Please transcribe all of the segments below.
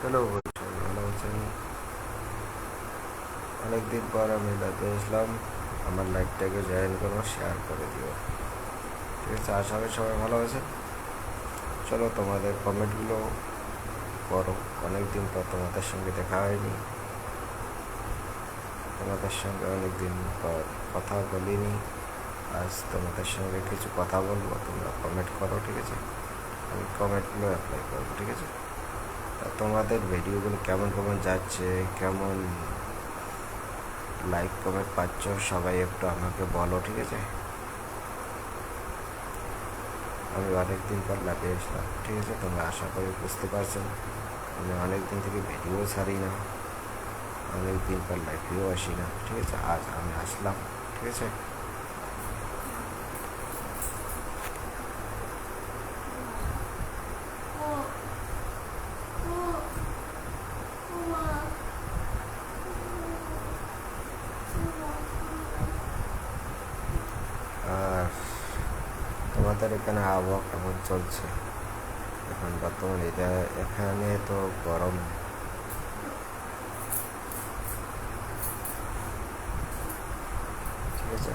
Hello, ভালো আছেন? অনেকদিন পর আমি লাইভে আসলাম। আমার লাইভটাকে জয়েন করো শেয়ার করে দিও। ঠিক আছে, আশা করি সবাই ভালো আছে চলো, তোমাদের কমেন্টগুলো করো। অনেকদিন পর তোমাদের সঙ্গে দেখা হয়নি। তোমাদের সঙ্গে অনেকদিন পর কথা বলিনি। আজ তোমাদের সঙ্গে কিছু কথা বলব, তোমরা কমেন্ট করো, ঠিক আছে? আমি কমেন্টগুলো অ্যাপ্লাই করব, ঠিক আছে? তোমাদের ভিডিওগুলো কেমন কেমন যাচ্ছে, কেমন লাইক কমেন্ট পাচ্ছ, সবাই একটু আমাকে বলো, ঠিক আছে? আমি অনেক দিন পর লাইভে এসলাম ঠিক আছে? তোমরা আশা করি বুঝতে পারছেন আমি অনেক দিন থেকে ভিডিও ছাড়ি না অনেক দিন পর লাইভেও আসি না, ঠিক আছে? আজ আমি আসলাম, ঠিক আছে? তোমাদের এখানে আবহাওয়া কেমন চলছে? এখন বর্তমানে এটা এখানে তো গরম ঠিক আছে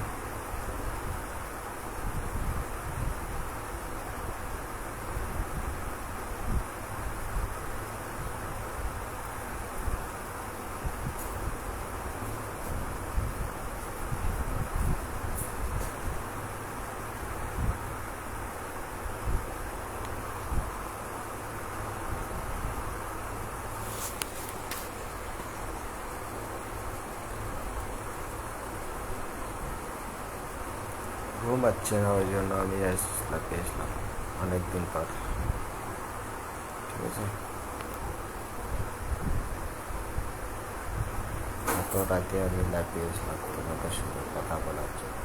ঘুম পাচ্ছে না, ওই জন্য আমি লাইভে আসলাম অনেক দিন পর। ঠিক আছে? এত রাতে আমি লাইভে আসলাম তোমাদের সঙ্গে কথা বলার জন্য।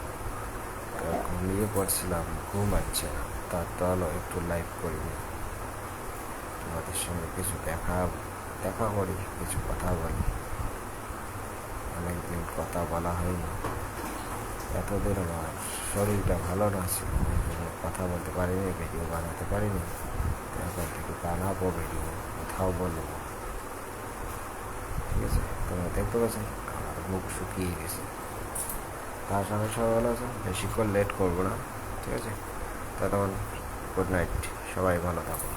ঘুমিয়ে পড়ছিলাম, ঘুম আসছে না। তার তো একটু লাইভ করিনি। তোমাদের সঙ্গে কিছু দেখা দেখা করি, কিছু কথা বলি। অনেকদিন কথা বলা হয়নি। এতদিন আমার শরীরটা ভালো না ছিল। কথা বলতে পারিনি ভিডিও বানাতে পারিনি। এখন থেকে বানাবো ভিডিও কোথাও বলব ঠিক আছে? তোমরা দেখতে পাচ্ছ, আমার মুখ শুকিয়ে গেছে। তার সঙ্গে সবাই ভালো আছে বেশিক্ষণ লেট করব না। ঠিক আছে? তা তখন গুড নাইট সবাই ভালো থাকো।